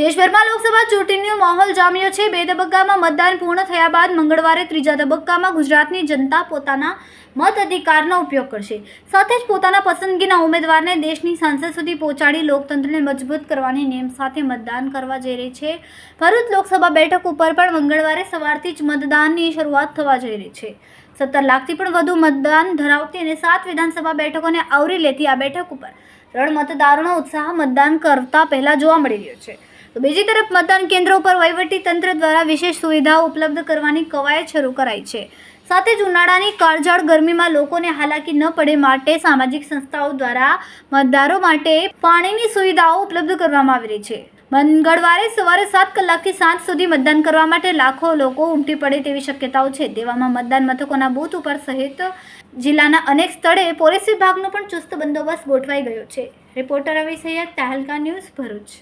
દેશભરમાં લોકસભા ચૂંટણીનો માહોલ જામ્યો છે. બે તબક્કામાં મતદાન પૂર્ણ થયા બાદ મંગળવારે ત્રીજા તબક્કામાં ગુજરાતની જનતા પોતાના મત અધિકારનો ઉપયોગ કરશે. સાથે જ પોતાના પસંદગીના ઉમેદવારને દેશની સાંસદ સુધી પહોંચાડી લોકતંત્રને મજબૂત કરવાની નેમ સાથે મતદાન કરવા જઈ રહી છે. ભરૂચ લોકસભા બેઠક ઉપર પણ મંગળવારે સવારથી જ મતદાનની શરૂઆત થવા જઈ રહી છે. સત્તર લાખથી પણ વધુ મતદાન ધરાવતી અને સાત વિધાનસભા બેઠકોને આવરી લેતી આ બેઠક ઉપર રણ મતદારોનો ઉત્સાહ મતદાન કરતા પહેલા જોવા મળી રહ્યો છે. તો બીજી તરફ મતદાન કેન્દ્રો પર વહીવટી તંત્ર દ્વારા વિશેષ સુવિધાઓ ઉપલબ્ધ કરવાની કવાયત શરૂ કરાઈ છે. સાથે જ ઉનાળાની કાળઝાળ ગરમીમાં લોકોને હાલાકી ન પડે માટે સામાજિક સંસ્થાઓ દ્વારા મતદારો માટે પાણીની સુવિધાઓ ઉપલબ્ધ કરવામાં આવી રહી છે. મંગળવારે સવારે સાત કલાકથી સાંજ સુધી મતદાન કરવા માટે લાખો લોકો ઉમટી પડે તેવી શક્યતાઓ છે. તેવામાં મતદાન મથકોના બૂથ ઉપર સહિત જિલ્લાના અનેક સ્થળે પોલીસ વિભાગનો પણ ચુસ્ત બંદોબસ્ત ગોઠવાઈ ગયો છે. Reporter Ravi Saiyed Tehelka news Bharuch.